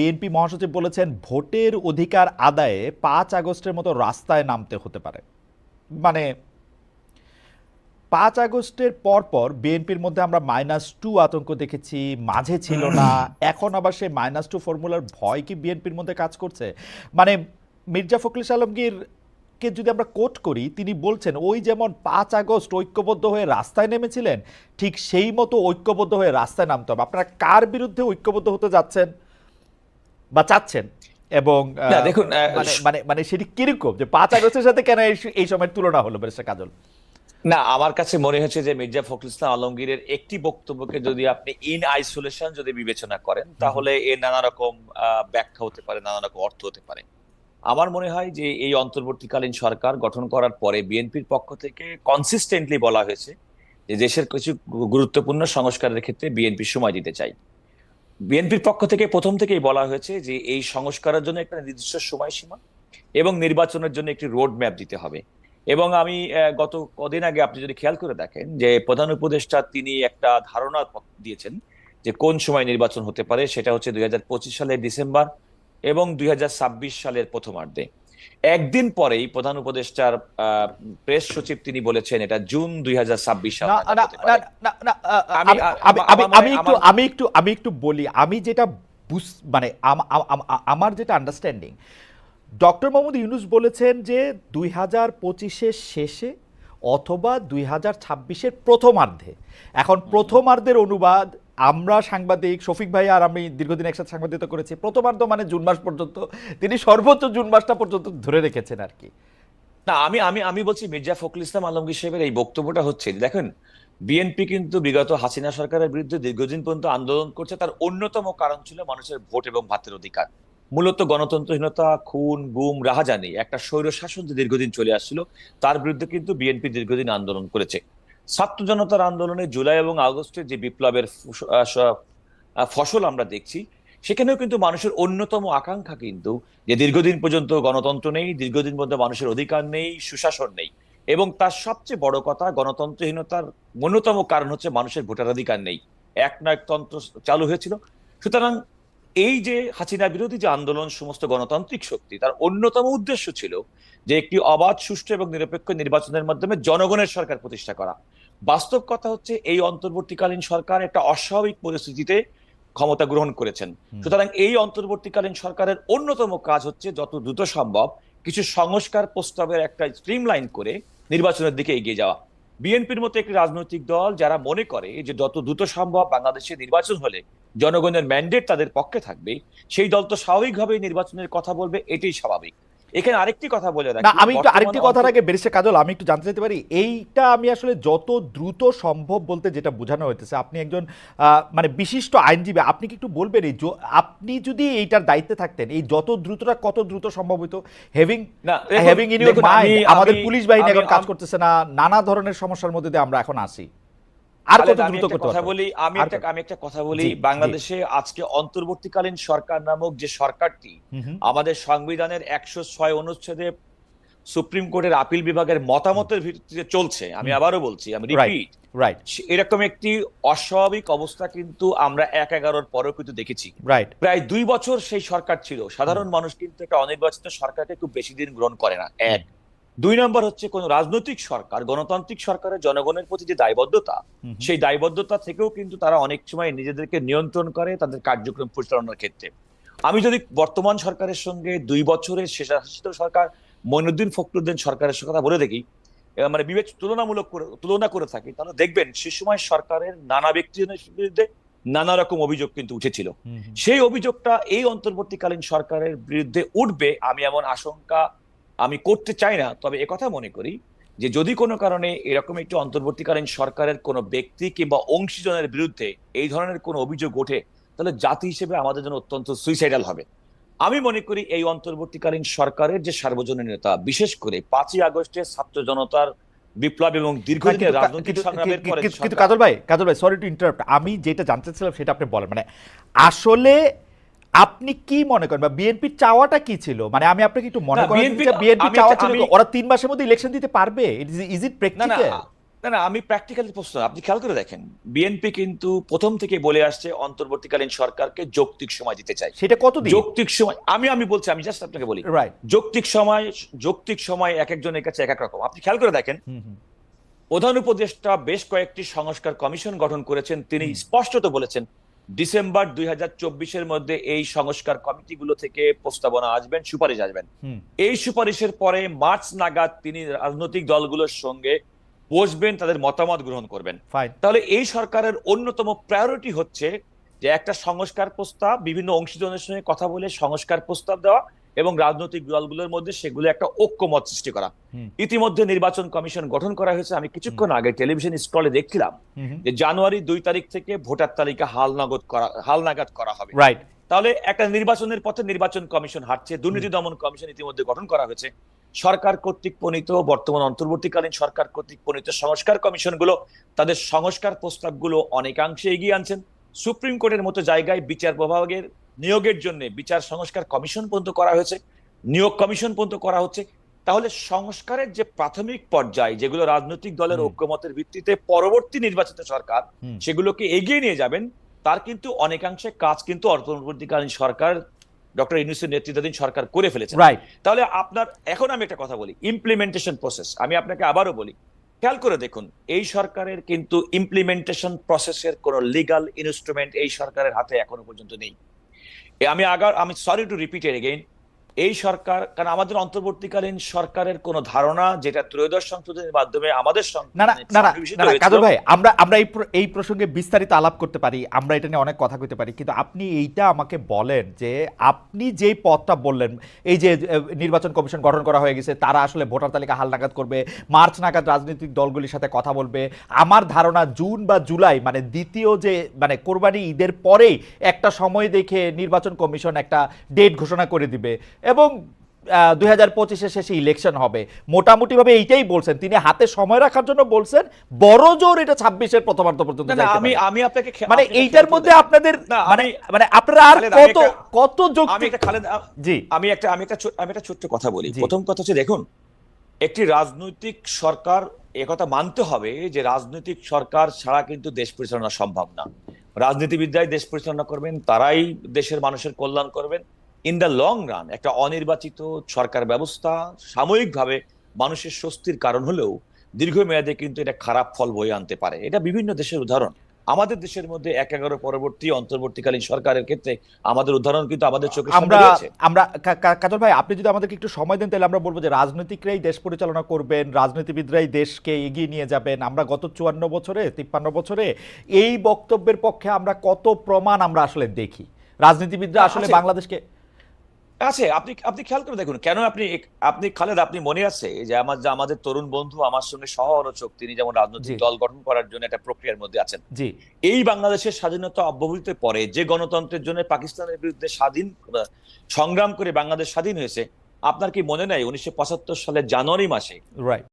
BNP মহাসচিব বলেছেন, ভোটের অধিকার আদায়ে পাঁচ আগস্টের মতো রাস্তায় নামতে হতে পারে। মানে পাঁচ আগস্টের পর পর বিএনপির মধ্যে আমরা মাইনাস টু আতঙ্ক দেখেছি, মাঝে ছিল না। এখন আবার সেই মাইনাস টু ফর্মুলার ভয় কি বিএনপির মধ্যে কাজ করছে? মানে মির্জা ফখরুল আলমগীর কে যদি আমরা কোট করি, তিনি বলছেন, ওই যেমন পাঁচ আগস্ট ঐক্যবদ্ধ হয়ে রাস্তায় নেমেছিলেন, ঠিক সেই মতো ঐক্যবদ্ধ হয়ে রাস্তায় নামতে হবে। আপনারা কার বিরুদ্ধে ঐক্যবদ্ধ হতে যাচ্ছেন? বা চাচ্ছেন এবং দেখুন, মানে মানে মানে সেটি কীরকম? যে পাঁচ আগস্টের সাথে কেন এই- সময়ের তুলনা হলো বেরেসা কাজল? না আমার কাছে মনে হচ্ছে যে মির্জা ফখরুল ইসলাম আলমগীরের একটি বক্তব্যকে যদি আপনি ইন আইসোলেশন যদি বিবেচনা করেন তাহলে এর নানা রকম ব্যাখ্যা হতে পারে নানা রকম অর্থ হতে পারে। আমার মনে হয় যে এই অন্তর্বর্তীকালীন সরকার গঠন করার পরে বিএনপির পক্ষ থেকে কনসিস্টেন্টলি বলা হয়েছে যে দেশের কিছু গুরুত্বপূর্ণ সংস্কারের ক্ষেত্রে বিএনপি সময় দিতে চাই বিএনপির পক্ষ থেকে প্রথম থেকেই বলা হয়েছে যে এই সংস্কারের জন্য একটা নির্দিষ্ট সময়সীমা এবং নির্বাচনের জন্য একটি রোড ম্যাপ দিতে হবে। এবং আমি গত কদিন আগে আপনি যদি খেয়াল করে দেখেন যে প্রধান উপদেষ্টা তিনি একটা ধারণা দিয়েছেন যে কোন সময় নির্বাচন হতে পারে, সেটা হচ্ছে দুই হাজার পঁচিশ সালের ডিসেম্বর এবং দুই হাজার ছাব্বিশ সালের প্রথমার্ধে। একদিন পরেই প্রধান উপদেষ্টার প্রেস সচিব তিনি বলেছেন এটা জুন দুই হাজার ছাব্বিশ সাল আমি- একটু আমি একটু আমি একটু বলি আমি যেটা মানে আম- আম- আম- আমার যেটা আন্ডারস্ট্যান্ডিং ডক্টর মোহাম্মদ ইউনুস বলেছেন যে দুই হাজার পঁচিশের শেষে অথবা দুই হাজার ছাব্বিশের প্রথমার্ধে। এখন প্রথমার্ধের অনুবাদ আমরা সাংবাদিক শফিক ভাই আর আমি দীর্ঘদিন একসাথে সাংবাদিকতা করেছি প্রথমার্ধ মানে জুন মাস পর্যন্ত, তিনি সর্বোচ্চ জুন মাসটা পর্যন্ত ধরে রেখেছেন আর কি। না, আমি আমি আমি বলছি মির্জা ফখরুল ইসলাম আলমগীর সাহেবের এই বক্তব্যটা হচ্ছে, দেখেন, বিএনপি কিন্তু বিগত হাসিনা সরকারের বিরুদ্ধে দীর্ঘদিন পর্যন্ত আন্দোলন করছে, তার অন্যতম কারণ ছিল মানুষের ভোট এবং ভাতের অধিকার। মূলত গণতন্ত্রহীনতা, খুন, গুম, রাহাজানি, একটা স্বৈর শাসন যে দীর্ঘদিন চলে আসছিল, তার বিরুদ্ধে কিন্তু বিএনপি দীর্ঘদিন আন্দোলন করেছে। ছাত্র জনতার আন্দোলনে জুলাই এবং আগস্টে যে বিপ্লবের ফসল আমরা দেখছি, সেখানেও কিন্তু মানুষের অন্যতম আকাঙ্ক্ষা কিন্তু যে দীর্ঘদিন পর্যন্ত গণতন্ত্র নেই, দীর্ঘদিন পর্যন্ত মানুষের অধিকার নেই, সুশাসন নেই। এবং তার সবচেয়ে বড় কথা, গণতন্ত্রহীনতার অন্যতম কারণ হচ্ছে মানুষের ভোটাধিকার নেই। এক না এক তন্ত্র চালু হয়েছিল। সুতরাং এই যে হাসিনা বিরোধী যে আন্দোলন সমস্ত গণতান্ত্রিক শক্তি তার অন্যতম উদ্দেশ্য ছিল যে একটি অবাধ সুষ্ঠু এবং নিরপেক্ষ নির্বাচনের মাধ্যমে জনগণের সরকার প্রতিষ্ঠা করা। বাস্তব কথা হচ্ছে এই অন্তর্বর্তীকালীন সরকার একটা অস্বাভাবিক পরিস্থিতিতে ক্ষমতা গ্রহণ করেছেন। সুতরাং এই অন্তর্বর্তীকালীন সরকারের অন্যতম কাজ হচ্ছে যত দ্রুত সম্ভব কিছু সংস্কার প্রস্তাবের একটা স্ট্রিমলাইন করে নির্বাচনের দিকে এগিয়ে যাওয়া। বিএনপির মতো একটি রাজনৈতিক দল যারা মনে করে যে যত দ্রুত সম্ভব বাংলাদেশে নির্বাচন হলে জনগণের ম্যান্ডেট তাদের পক্ষে থাকবে সেই দল তো স্বাভাবিকভাবেই নির্বাচনের কথা বলবে এটাই স্বাভাবিক। এখানে আরেকটি কথা বলে রাখি না আমি একটু আরেকটি কথার আগে বেরিসে কাজল আমি একটু জানতে চাইতে পারি এইটা আমি আসলে যত দ্রুত সম্ভব বলতে যেটা বোঝানো হইতেছে আপনি একজন মানে বিশিষ্ট আইনজীবী আপনি কি একটু বলবেন এই আপনি যদি এইটার দায়িত্বে থাকতেন এই যত দ্রুতটা কত দ্রুত সম্ভব হইতো? হেভিং না, হ্যাভিং ইন ইউর মাইন্ড আমাদের পুলিশ বাহিনী এখন কাজ করতেছে না নানা ধরনের সমস্যার মধ্যে দিয়ে আমরা এখন আসি আর কত দ্রুত করতে কথা বলি আমি একটা আমি একটা কথা বলি। বাংলাদেশে আজকে অন্তর্বর্তীকালীন সরকার নামক যে সরকারটি। আমাদের সংবিধানের একশো ছয় অনুচ্ছেদে সুপ্রিম কোর্টের আপিল বিভাগের মতামতের ভিত্তিতে চলছে আমি আবারও বলছি আমি রিপিট রাইট এরকম একটি অস্বাভাবিক অবস্থা কিন্তু আমরা এক এগারোর পরেও কিন্তু দেখেছি। রাইট প্রায় দুই বছর সেই সরকার ছিল সাধারণ মানুষ কিন্তু একটা অনির্বাচিত সরকারকে খুব বেশি দিন গ্রহণ করে না এক। দুই নম্বর হচ্ছে কোন রাজনৈতিক সরকার গণতান্ত্রিক সরকারের জনগণের প্রতি যে দায়বদ্ধতা। সেই দায়বদ্ধতা থেকেও কিন্তু তারা অনেক সময় নিজেদেরকে নিয়ন্ত্রণ করে তাদের কার্যক্রম পরিচালনার ক্ষেত্রে আমি যদি বর্তমান সরকারের সঙ্গে দুই বছরের শেষাশাসিত সরকার মইনুদ্দিন ফখরুদ্দিন সরকারের সঙ্গে কথা বলে দেখি মানে বিবেচ তুলনামূলক করে তুলনা করে থাকি তাহলে দেখবেন সে সময় সরকারের নানা ব্যক্তিজনের বিরুদ্ধে নানা রকম অভিযোগ কিন্তু উঠেছিল। সেই অভিযোগটা এই অন্তর্বর্তীকালীন সরকারের বিরুদ্ধে উঠবে আমি এমন আশঙ্কা আমি করতে চাই না তবে একথা মনে করি যে যদি কোনো কারণে এরকম একটি অন্তর্বর্তীকালীন সরকারের কোনো ব্যক্তি কিংবা অংশীজনের বিরুদ্ধে এই ধরনের কোনো অভিযোগ ওঠে তাহলে জাতি হিসেবে আমাদের জন্য অত্যন্ত সুইসাইডাল হবে। আমি মনে করি এই অন্তর্বর্তীকালীন সরকারের যে সার্বজনীন নেতা বিশেষ করে পাঁচই আগস্টে ছাত্র জনতার বিপ্লব এবং দীর্ঘদিনের রাজনৈতিক সংগ্রামের পরে কিন্তু- কাজল ভাই কাজল ভাই সরি টু ইন্টারাপ্ট আমি যেটা জানতে চাইছিলাম সেটা আপনি বলেন। মানে আসলে আপনি কি মনে করেন বা বিএনপির চাওয়াটা কি ছিল? মানে আমি আপনাকে একটু মনে করেন বিএনপি চাওয়া ছিল ওরা তিন মাসের মধ্যে ইলেকশন দিতে পারবে? ইজ ইট না না প্র্যাকটিক্যাল না না আমি প্র্যাকটিক্যালি প্রশ্ন আপনি খেয়াল করে দেখেন বিএনপি কিন্তু প্রথম থেকে বলে আসছে অন্তর্বর্তীকালীন সরকারকে যৌক্তিক সময় দিতে চাই। সেটা কতদিন? যৌক্তিক সময় আমি আমি বলছি আমি জাস্ট আপনাকে বলি। রাইট যৌক্তিক সময় যৌক্তিক সময় এক একজনের কাছে এক এক রকম। আপনি খেয়াল করে দেখেন প্রধান উপদেষ্টা বেশ কয়েকটি সংস্কার কমিশন গঠন করেছেন তিনি স্পষ্টত বলেছেন ডিসেম্বর দুই হাজার চব্বিশের মধ্যে এই সংস্কার কমিটিগুলো থেকে প্রস্তাবনা আসবেন সুপারিশ আসবেন। এই সুপারিশের পরে মার্চ নাগাদ তিনি রাজনৈতিক দলগুলোর সঙ্গে বসবেন তাদের মতামত গ্রহণ করবেন। তাহলে এই সরকারের অন্যতম প্রায়োরিটি হচ্ছে যে একটা সংস্কার প্রস্তাব বিভিন্ন অংশীজনের সঙ্গে কথা বলে সংস্কার প্রস্তাব দেওয়া এবং রাজনৈতিক দলগুলোর মধ্যে সেগুলো একটা ঐক্যমত সৃষ্টি করা। ইতিমধ্যে নির্বাচন কমিশন গঠন করা হয়েছে। আমি কিছুক্ষণ আগে টেলিভিশন স্ক্রলে দেখছিলাম যে জানুয়ারি দুই তারিখ থেকে ভোটার তালিকা হালনাগদ করা হালনাগাদ করা হবে। রাইট তাহলে একটা নির্বাচনের পথে নির্বাচন কমিশন হাঁটছে দুর্নীতি দমন কমিশন ইতিমধ্যে গঠন করা হয়েছে। সরকার কর্তৃক প্রণীত বর্তমান অন্তর্বর্তীকালীন সরকার কর্তৃক প্রণীত সংস্কার কমিশনগুলো তাদের সংস্কার প্রস্তাবগুলো অনেকাংশে এগিয়ে আনছেন। সুপ্রিম কোর্টের মতো জায়গায় বিচার বিভাগের নিয়োগের জন্য বিচার সংস্কার কমিশন পর্যন্ত করা হয়েছে নিয়োগ কমিশন পর্যন্ত করা হচ্ছে। তাহলে সংস্কারের যে প্রাথমিক পর্যায় যেগুলো রাজনৈতিক দলের ঐক্যমতের ভিত্তিতে পরবর্তী নির্বাচিত সরকার সেগুলোকে এগিয়ে নিয়ে যাবেন তার কিন্তু অনেকাংশে কাজ কিন্তু অন্তর্বর্তীকালীন সরকার ডক্টর ইউনুসের নেতৃত্বাধীন সরকার করে ফেলেছে। তাহলে আপনার এখন আমি একটা কথা বলি ইমপ্লিমেন্টেশন প্রসেস আমি আপনাকে আবারও বলি খেয়াল করে দেখুন এই সরকারের কিন্তু ইমপ্লিমেন্টেশন প্রসেসের কোন লিগাল ইনস্ট্রুমেন্ট এই সরকারের হাতে এখনও পর্যন্ত নেই। আমি আগার আমি সরি টু রিপিট এর এগেইন এই সরকার কারণ আমাদের অন্তর্বর্তীকালীন সরকারের কোন ধারণা যেটা ত্রয়োদশ সংশোধনের মাধ্যমে আমাদের। কাজল ভাই আমরা আমরা এই প্রসঙ্গে বিস্তারিত আলাপ করতে পারি আমরা এটা নিয়ে অনেক কথা কইতে পারি কিন্তু আপনি এইটা আমাকে বলেন যে আপনি যেই পথটা বললেন এই যে নির্বাচন কমিশন গঠন করা হয়ে গেছে তারা আসলে ভোটার তালিকা হালনাগাদ করবে মার্চ নাগাদ রাজনৈতিক দলগুলির সাথে কথা বলবে আমার ধারণা জুন বা জুলাই মানে দ্বিতীয় যে মানে কোরবানি ঈদের পরেই একটা সময় দেখে নির্বাচন কমিশন একটা ডেট ঘোষণা করে দিবে এবং দুই হাজার পঁচিশে শেষে ইলেকশন হবে। মোটামুটিভাবে এইটাই বলছেন। তিনি হাতে সময় রাখার জন্য বলছেন বড় জোর এটা ছাব্বিশের প্রথমার্ধ পর্যন্ত আমি আমি আপনাকে মানে এইটার মধ্যে আপনাদের মানে মানে আপনারা আর কত কত আমি একটা খালেদ জি। আমি একটা আমি একটা আমি একটা ছোট্ট কথা বলি। প্রথম কথা হচ্ছে দেখুন একটি রাজনৈতিক সরকার একথা মানতে হবে যে রাজনৈতিক সরকার ছাড়া কিন্তু দেশ পরিচালনা সম্ভব না। রাজনীতিবিদরাই দেশ পরিচালনা করবেন তারাই দেশের মানুষের কল্যাণ করবেন। ইন দ্য লং রান একটা অনির্বাচিত সরকার ব্যবস্থা সাময়িকভাবে মানুষের স্বস্তির কারণ হলেও দীর্ঘমেয়াদে কিন্তু এটা খারাপ ফল বয়ে আনতে পারে। এটা বিভিন্ন দেশের উদাহরণ। আমাদের দেশের মধ্যে এক এগারো পরবর্তী অন্তর্বর্তীকালীন সরকারের ক্ষেত্রে আমাদের উদাহরণ কিন্তু আমাদের সামনে আমরা আমরা কাজল ভাই আপনি যদি আমাদেরকে একটু সময় দেন তাহলে আমরা বলব যে রাজনীতিকরাই দেশ পরিচালনা করবেন রাজনীতিবিদরাই দেশকে এগিয়ে নিয়ে যাবেন। আমরা গত চুয়ান্ন বছরে তিপ্পান্ন বছরে এই বক্তব্যের পক্ষে আমরা কত প্রমাণ আমরা আসলে দেখি। রাজনীতিবিদরা আসলে বাংলাদেশকে আছে আপনি আপনি খেয়াল করে দেখুন কেন আপনি আপনি খালেদ আপনি মনে আছে যে আমার যে আমাদের তরুণ বন্ধু আমার সঙ্গে সহ আলোচক তিনি যেমন রাজনৈতিক দল গঠন করার জন্য একটা প্রক্রিয়ার মধ্যে আছেন। জি। এই বাংলাদেশের স্বাধীনতা অব্যবহৃত পরে যে গণতন্ত্রের জন্য পাকিস্তানের বিরুদ্ধে স্বাধীন সংগ্রাম করে বাংলাদেশ স্বাধীন হয়েছে আপনার কি মনে নাই উনিশশো পঁচাত্তর সালের জানুয়ারি মাসে? রাইট